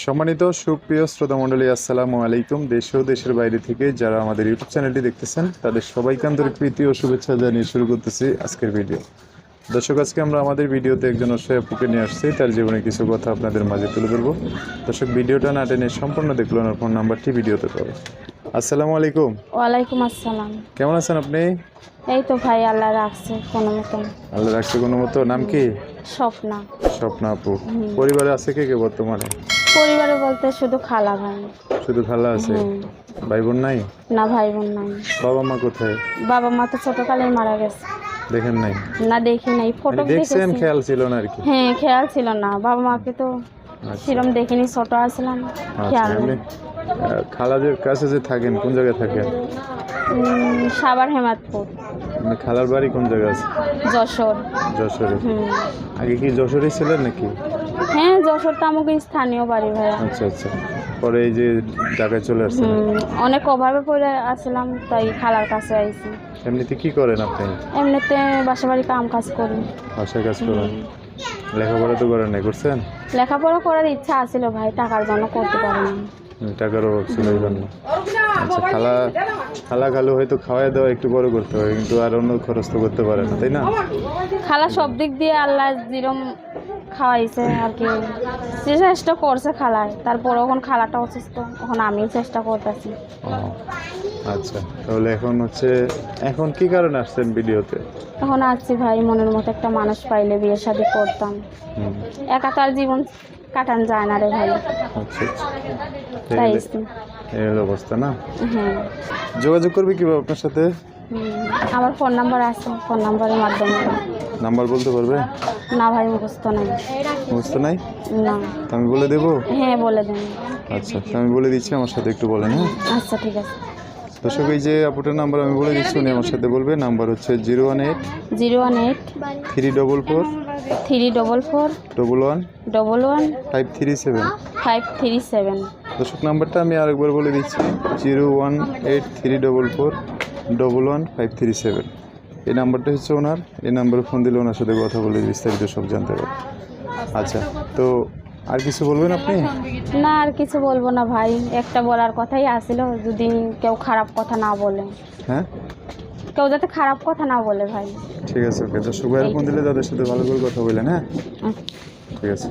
সম্মানিত সুপ্রিয় শ্রোতা মণ্ডলী আসসালামু আলাইকুম। দেশ ও দেশের বাইরে থেকে যারা আমাদের ইউটিউব চ্যানেলটি দেখতেছেন তাদের সবাইকে আন্তরিক প্রীতি ও শুভেচ্ছা জানিয়ে শুরু করতেছি আজকের ভিডিও। দর্শক আজকে আমরা আমাদের ভিডিওতে একজন অসহায় আপুকে নিয়ে আসছি। তার জীবনে কিছু কথা আপনাদের মাঝে তুলে ধরবো। দর্শক ভিডিওটা না টেনে সম্পূর্ণ দেখল ওনার ফোন নাম্বারটি ভিডিওতে পাবে আসসালামু আলাইকুম। ওয়ালাইকুম আসসালাম। কেমন আছেন আপনি? এই তো ভাই আল্লাহ রাখছে কোনো মতন আল্লাহ রাখছে কোনো মতো। নাম কি? স্বপ্না। স্বপ্না আপু। পরিবারে আছে কে কে বর্তমানে? পরিবারে বলতে শুধু খালা ভাই। শুধু খালা আছে। ভাই বোন নাই? না ভাই বোন নাই। বাবা মা কোথায়? বাবা মা তো ছোটকালেই মারা গেছে। দেখেন নাই? না দেখি নাই। ফটো মানে দেখছেন খেয়াল ছিল না আর কি? হ্যাঁ খেয়াল ছিল না। বাবা মাকে তো আচ্ছা। সেরকম দেখিনি ছোট আসলাম আচ্ছা খেয়াল খালাদের কাছে যে থাকেন কোন জায়গায় থাকেন? উম, সাভার হেমাদপুর। মানে খালার বাড়ি কোন জায়গায় আছে? যশোর। যশোরে। আগে কি যশোরে ছিলেন নাকি? হ্যাঁ যশোর যশোরটা আমাকে স্থানীয় বাড়ি ভাইয়া। আচ্ছা আচ্ছা। পরে এই যে ঢাকায় চলে আসছেন? হুম অনেক অভাবে পড়ে আসলাম তাই খালার কাছে আইছি। এমনিতে কি করেন আপনি? এমনিতে বাসা বাড়ি কাম কাজ করি। বাসায় কাজ করেন? লেখাপড়া তো করেন নাই করছেন? লেখাপড়া করার ইচ্ছা আছিল ভাই টাকার জন্য করতে পারিনি টাকার অভাব ছিল এই জন্য। আচ্ছা খালা খালা খালু হয়তো খাওয়াই দেওয়া একটু বড় করতে হয় কিন্তু আর অন্য খরচ তো করতে পারে না তাই না? খালা সব দিক দিয়ে আল্লাহ যেরম খাওয়াইছে আর কি। সে চেষ্টা করছে খালায় তারপর এখন খালাটা অসুস্থ এখন আমিও চেষ্টা করতেছি। আচ্ছা তাহলে এখন হচ্ছে এখন কি কারণে আসছেন ভিডিওতে? এখন আসছি ভাই মনের মতো একটা মানুষ পাইলে বিয়ে শাদি করতাম। একা তো আর জীবন কাটান যায় না রে ভাই। আচ্ছা আচ্ছা। এই হলো অবস্থা না? হ্যাঁ। যোগাযোগ করবে কীভাবে আপনার সাথে? আমার ফোন নাম্বার আছে ফোন নাম্বারের মাধ্যমে। নাম্বার বলতে পারবে? না ভাই মুখস্থ নাই। বুঝতে নাই? না। আমি বলে দেবো? হ্যাঁ বলে দেন আচ্ছা আমি বলে দিচ্ছি আমার সাথে একটু বলেন হ্যাঁ? আচ্ছা ঠিক আছে। দর্শক এই যে আপুটার নাম্বার আমি বলে দিচ্ছি উনি আমার সাথে বলবে। নাম্বার হচ্ছে zero one eight zero one eight three double four three double four double one double one five three seven. Five three seven. দর্শক নাম্বারটা আমি আরেকবার বলে দিচ্ছি zero one eight three double four double one five three seven. এই নাম্বারটা হচ্ছে ওনার এই নাম্বারে ফোন দিলে ওনার সাথে কথা বলে বিস্তারিত সব জানতে পারবে। আচ্ছা তো আর কিছু বলবেন আপনি? না আর কিছু বলব না ভাই। একটা বলার কথাই আসিল যদি কেউ খারাপ কথা না বলে। হ্যাঁ? কেউ যাতে খারাপ কথা না বলে ভাই। ঠিক আছে ওকে। দর্শক ভাইয়ের ফোন দিলে তাদের সাথে ভালো করে কথা বললেন হ্যাঁ। ঠিক আছে।